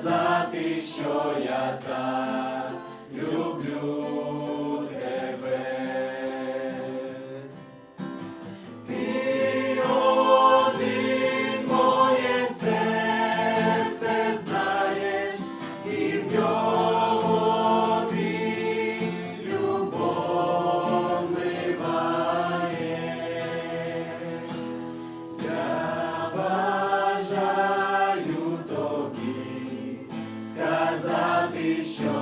сказати, що я так. show.